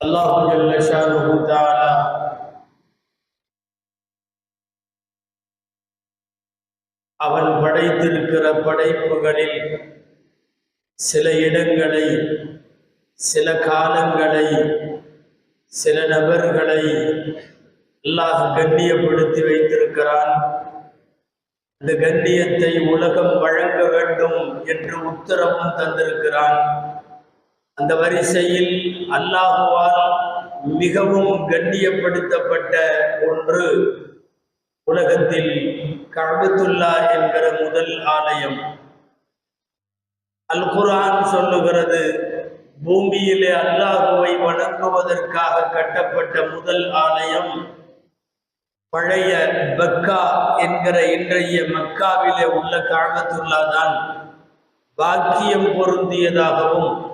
الله جل شانه تعالى அவன் படைத்திருக்கிற படைப்புகளில் சில இடங்களை சில காலங்களை சில நபர்களை அல்லாஹ் கண்ணியப்படுத்தி வைத்திருக்கிறான். அந்த கண்ணியத்தை உலகம் வழங்க வேண்டும் என்று உத்தரவும் தந்திருக்கிறான். அந்த வரிசையில் அல்லாஹுவால் மிகவும் கண்ணியப்படுத்தப்பட்ட ஒன்று உலகத்தில் கஅபத்துல்லா என்கிற முதல் ஆலயம். அல் குரான் சொல்லுகிறது பூமியிலே அல்லாஹுவை வணங்குவதற்காக கட்டப்பட்ட முதல் ஆலயம் பழைய பக்கா என்கிற இன்றைய மக்காவிலே உள்ள காபத்துல்லா தான். பாக்கியம் பொருந்தியதாகவும்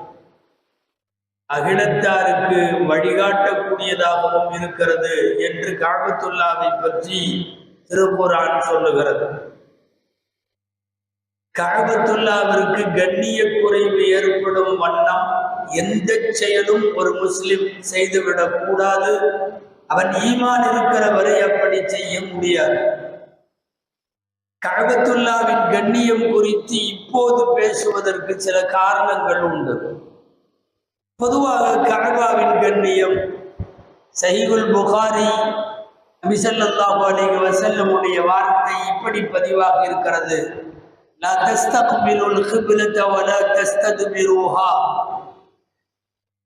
அகிலத்தாருக்கு வழிகாட்டக்கூடியதாகவும் இருக்கிறது என்று காபத்துல்லாவை பற்றி திருப்புரான் சொல்லுகிறது. காபத்துல்லாவிற்கு கண்ணிய குறைவு ஏற்படும் வண்ணம் எந்த செயலும் ஒரு முஸ்லிம் செய்துவிடக் கூடாது. அவன் ஈமான் இருக்கிற வரை அப்படி செய்ய முடியாது. கழகத்துல்லாவின் கண்ணியம் குறித்து இப்போது பேசுவதற்கு சில காரணங்கள் உண்டு. பொதுவாக கழகாவின் கண்ணியம். சஹிகுல் புகாரி நபிசல்லாஹு அலைஹி வசல்லமுடைய வார்த்தை இப்படி பதிவாக இருக்கிறது. லா தஸ்தக்பிலுல் கிப்லத வலா தஸ்தத்பிருஹா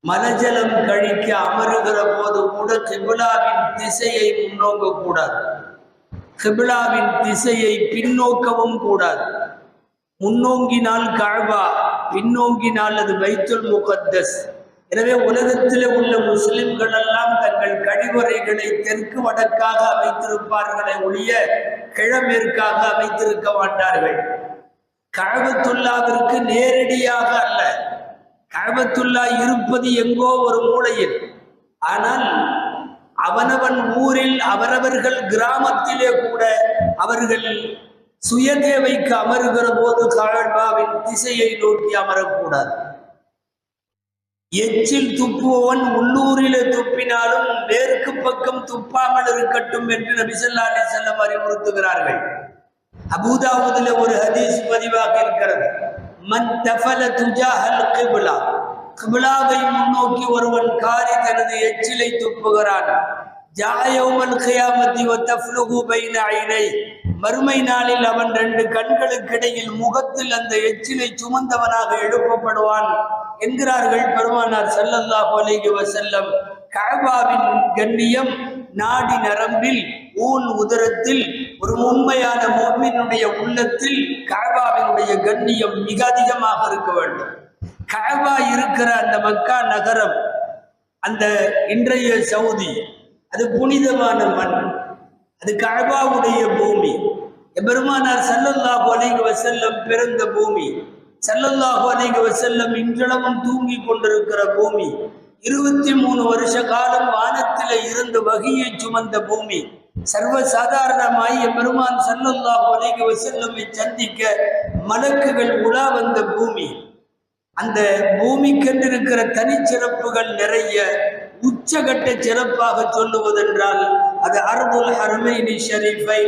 மலஜலம் கழிக்க அமருகிற போது கூட கிபிலாவின் திசையை முன்னோங்க கூடாது கிபிலாவின் திசையை பின்னோக்கவும் கூடாது. முன்னோங்கினால் கழ்வா பின்னோங்கினால் அது பைத்துல் முகத்தஸ். எனவே உலகத்தில் உள்ள முஸ்லிம்கள் எல்லாம் தங்கள் கழிவறைகளை தெற்கு வடக்காக அமைத்திருப்பார்களே ஒழிய கிழமேற்காக அமைத்திருக்க மாட்டார்கள். கழகத்துல்லாவிற்கு நேரடியாக அல்ல. கழகத்துல்லா இருப்பது எங்கோ ஒரு மூலையில். ஆனால் அவனவன் ஊரில் அவரவர்கள் கிராமத்திலே கூட அவர்கள் சுயதேவைக்கு அமருகிற போது காழ்பாவின் திசையை நோக்கி அமரக்கூடாது. எச்சில் துப்புவன் உள்ளூரிலே துப்பினாலும் மேற்கு பக்கம் துப்பாமல் இருக்கட்டும் என்று நபிசல்லா அலி செல்லம் அறிவுறுத்துகிறார்கள். அபூதாவுதுல ஒரு ஹதீஸ் பதிவாக இருக்கிறது. மன் தஃபல துஜாஹல் கிபிலா. கிபிலாவை முன்னோக்கி ஒருவன் காரி தனது எச்சிலை துப்புகிறான். ஜாயோமல் கியாமத்தி வத்தஃப்லுகு பைன ஐனை. மறுமை நாளில் அவன் ரெண்டு கண்களுக்கிடையில் முகத்தில் அந்த எச்சிலை சுமந்தவனாக எழுப்பப்படுவான். என்கிறார்கள் பெருமானார் ஸல்லல்லாஹு அலைஹி செல்லம் கபாவின் கண்ணியம் நாடி நரம்பில் ஊன் உதரத்தில் ஒரு உண்மையான மோமினுடைய உள்ளத்தில் கபாவினுடைய கண்ணியம் மிக அதிகமாக இருக்க வேண்டும். கபா இருக்கிற அந்த மக்கா நகரம் அந்த இன்றைய சவுதி அது புனிதமான மண். அது கபாவுடைய பூமி. பெருமானார் ஸல்லல்லாஹு அலைஹி வஸல்லம் பிறந்த பூமி. செல்லல்லாஹு அலைஹி வஸல்லம் இன்றளவும் தூங்கி கொண்டிருக்கிற பூமி. இருபத்தி மூணு வருஷ காலம் வானத்தில இருந்து வகையை சுமந்த பூமி. சர்வ சாதாரணமாகிய பெருமான் செல்லல்லாஹு அலைஹி வஸல்லமை சந்திக்க மலக்குகள் உலா வந்த பூமி. அந்த பூமிக்கென்றிருக்கிற தனிச்சிறப்புகள் நிறைய உச்சகட்ட சிறப்பாக சொல்லுவதென்றால் அது அர்புல் ஹர்மைனி ஷரீஃபை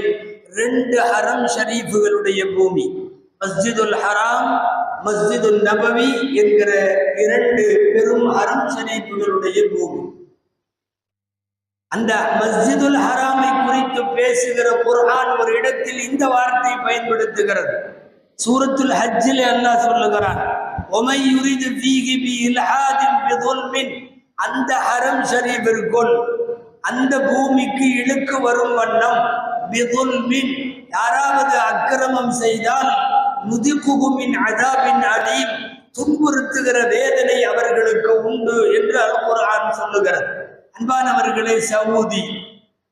ரெண்டு ஹரம் ஷரீஃபுகளுடைய பூமி. மஸ்ஜிதுல் ஹராம் மஸ்ஜிதுல் நபவி என்கிற இரண்டு பெரும் அறம் ஷரீஃபுகளுடைய பூமி. அந்த மஸ்ஜிதுல் ஹராமை குறித்து பேசுகிற குர்ஆன் ஒரு இடத்தில் இந்த வார்த்தை பயன்படுத்துகிறது. சூரத்துல் ஹஜ்ஜில் அல்லாஹ் சொல்லுகிறான் ஒமை யுரிது ஃபீஹி பி இல்ஹாதின் பிதுல்மின். அந்த ஹரம் ஷரீஃபிற்குள் அந்த பூமிக்கு இழுக்கு வரும் வண்ணம் பிதுல்மின். யாராவது அக்கிரமம் செய்தால் முதிகுகுமின் அதாபின் அலீம் துன்புறுத்துகிற வேதனை அவர்களுக்கு உண்டு என்று அல் குர்ஆன் சொல்லுகிறது. அன்பானவர்களே சவுதி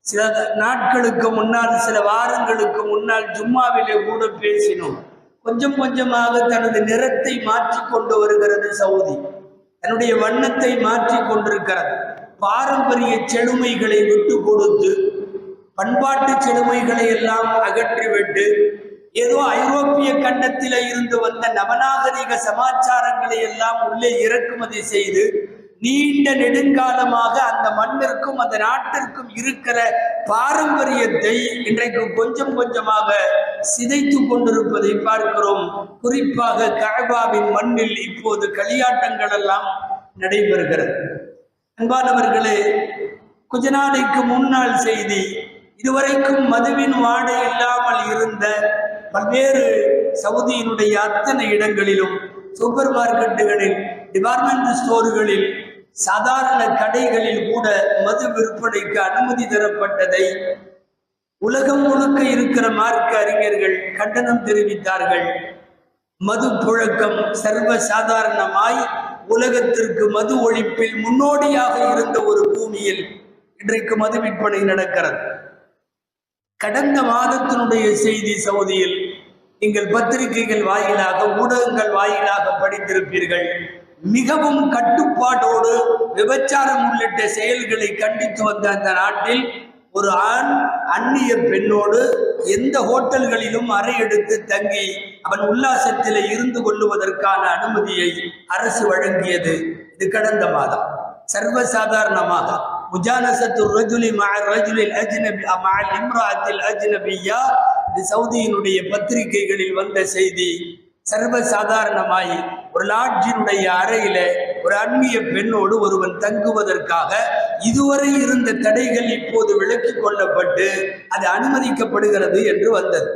சில நாட்களுக்கு முன்னால் சில வாரங்களுக்கு முன்னால் ஜும்மாவிலே கூட பேசினோம். கொஞ்சம் கொஞ்சமாக தனது நிறத்தை மாற்றி கொண்டு வருகிறது சவுதி. தன்னுடைய வண்ணத்தை மாற்றி கொண்டிருக்கிறது. பாரம்பரிய செழுமைகளை விட்டு கொடுத்து பண்பாட்டு செழுமைகளை எல்லாம் அகற்றிவிட்டு ஏதோ ஐரோப்பிய கண்டத்தில இருந்து வந்த நவநாகரிக சமாச்சாரங்களை எல்லாம் உள்ளே இறக்குமதி செய்து நீண்ட நெடுங்காலமாக அந்த மண்ணிற்கும் அந்த நாட்டிற்கும் இருக்கிற பாரம்பரியத்தை இன்றைக்கு கொஞ்சம் கொஞ்சமாக சிதைத்து கொண்டிருப்பதை பார்க்கிறோம். குறிப்பாக கஅபாவின் மண்ணில் இப்போது களியாட்டங்கள் எல்லாம் நடைபெறுகிறது. அன்பானவர்களே கொஞ்ச நாளைக்கு முன்னாள் செய்தி இதுவரைக்கும் மதுவின் வாடை இல்லாமல் இருந்த பல்வேறு சவுதியினுடைய அத்தனை இடங்களிலும் சூப்பர் மார்க்கெட்டுகளில் டிபார்ட்மெண்ட் ஸ்டோர்களில் சாதாரண கடைகளில் கூட மது விற்பனைக்கு அனுமதி தரப்பட்டதை உலகம் முழுக்க இருக்கிற மார்க்க அறிஞர்கள் கண்டனம் தெரிவித்தார்கள். மது புழக்கம் சர்வ சாதாரணமாய் உலகத்திற்கு மது ஒழிப்பில் முன்னோடியாக இருந்த ஒரு பூமியில் இன்றைக்கு மது விற்பனை நடக்கிறது. கடந்த மாதத்தினுடைய செய்தி சவுதியில் நீங்கள் பத்திரிகைகள் வாயிலாக ஊடகங்கள் வாயிலாக படித்திருப்பீர்கள். மிகவும் கட்டுப்பாட்டோடு விபச்சாரம் உள்ளிட்ட செயல்களை கண்டித்து வந்த அந்த நாட்டில் ஒரு ஆண் அந்நிய பெண்ணோடு எந்த ஹோட்டல்களிலும் அறை எடுத்து தங்கி அவன் உல்லாசத்தில் இருந்து கொள்ளுவதற்கான அனுமதியை அரசு வழங்கியது. இது கடந்த மாதம். சர்வசாதாரணமாக مجالسة الرجل مع الرجل الأجنبي مع الامرأة அஜ்னபியா இது சவுதியினுடைய பத்திரிகைகளில் வந்த செய்தி. சர்வசாதாரணமாய் ஒரு லாட்ஜினுடைய அறையில ஒரு அந்நிய பெண்ணோடு ஒருவன் தங்குவதற்காக இதுவரை இருந்த தடைகள் இப்போது விலக்கிக் கொள்ளப்பட்டு அது அனுமதிக்கப்படுகிறது என்று வந்தது.